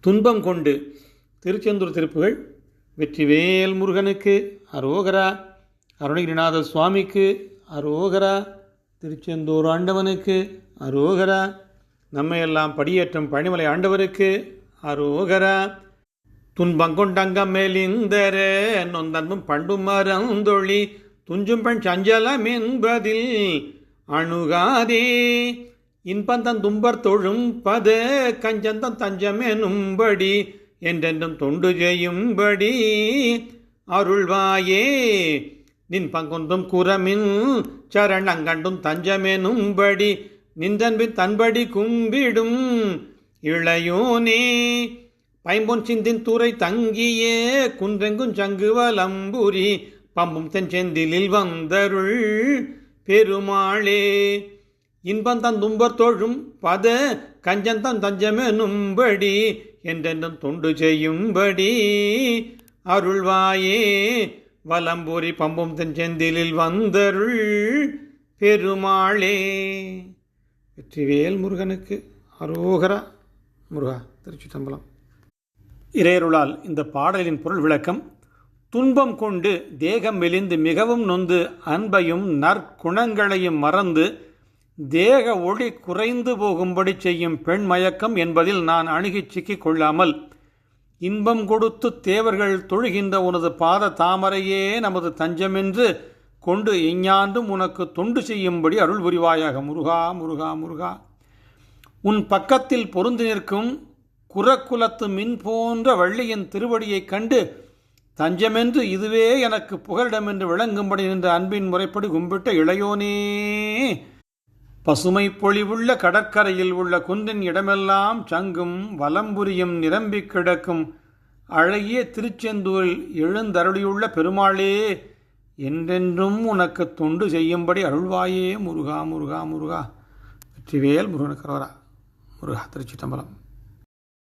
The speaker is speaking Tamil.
துன்பம் கொண்டு திருச்செந்தூர் திருப்புகள் வெற்றிவேல் முருகனுக்கு அரோகரா அருணகிரிநாத சுவாமிக்கு அரோகரா திருச்செந்தூர் ஆண்டவனுக்கு அரோகரா நம்மையெல்லாம் படியேற்றும் பழனிமலை ஆண்டவருக்கு அரோகரா. துன்பங்கொண்டங்கம் மேலிந்தர நொந்தன்பும் பண்டும் மறந்தொழி துஞ்சும் பெண் சஞ்சலம் என்பதில் அணுகாதே. இன்பந்தன் தும்பர் தொழும் பது கஞ்சந்தன் தஞ்சமெனும்படி என்றென்றும் தொண்டு செய்யும்படி. அருள்வாயே நின் பங்கொன்றும் குரமின் சரணங்கண்டும் தஞ்சமெனும்படி நின்றன்பின் தன்படி கும்பிடும் இளையோனே. பைம்பொன் சிந்தின் துறை தங்கியே குன்றெங்கும் சங்குவலம்புரி பம்பும் தென் செந்திலில் வந்தருள் பெருமாளே. இன்பம் தன் தும்பர் தொழும் பத கஞ்சன் தன் தஞ்சமெனும்படி என்றென்றும் தொண்டு செய்யும்படி. அருள்வாயே வலம்பூரி பம்பும் தென்செந்திலில் வந்தருள் பெருமாளே. வெற்றிவேல் முருகனுக்கு அரோகரா. முருகா திருச்சிட்டம்பலம் இறையருளால் இந்த பாடலின் பொருள் விளக்கம் துன்பம் கொண்டு தேகம் மெலிந்து மிகவும் நொந்து அன்பையும் நற்குணங்களையும் மறந்து தேக ஒளி குறைந்து போகும்படி செய்யும் பெண் மயக்கம் என்பதில் நான் அணுகிச் சிக்கிக் கொள்ளாமல் இன்பம் கொடுத்து தேவர்கள் தொழுகின்ற உனது பாத தாமரையே நமது தஞ்சமென்று கொண்டு எஞ்ஞாண்டும் உனக்கு தொண்டு செய்யும்படி அருள் புரிவாயாக. முருகா முருகா முருகா. உன் பக்கத்தில் பொருந்து நிற்கும் குரக்குலத்து மின் போன்ற வள்ளியின் திருவடியைக் கண்டு தஞ்சமென்று இதுவே எனக்கு புகலிடமென்று விளங்கும்படி நின்ற அன்பின் முறைப்படி கும்பிட்ட இளையோனே பசுமை பொழிவுள்ள கடற்கரையில் உள்ள குந்தின் இடமெல்லாம் சங்கும் வலம்புரியும் நிரம்பிக் கிடக்கும். அழகிய திருச்செந்தூரில் எழுந்தருளியுள்ள பெருமாளே என்றென்றும் உனக்கு தொண்டு செய்யும்படி அருள்வாயே முருகா முருகா முருகா. வெற்றிவேல் முருகனுக்கு முருகா திருச்சி தம்பலம்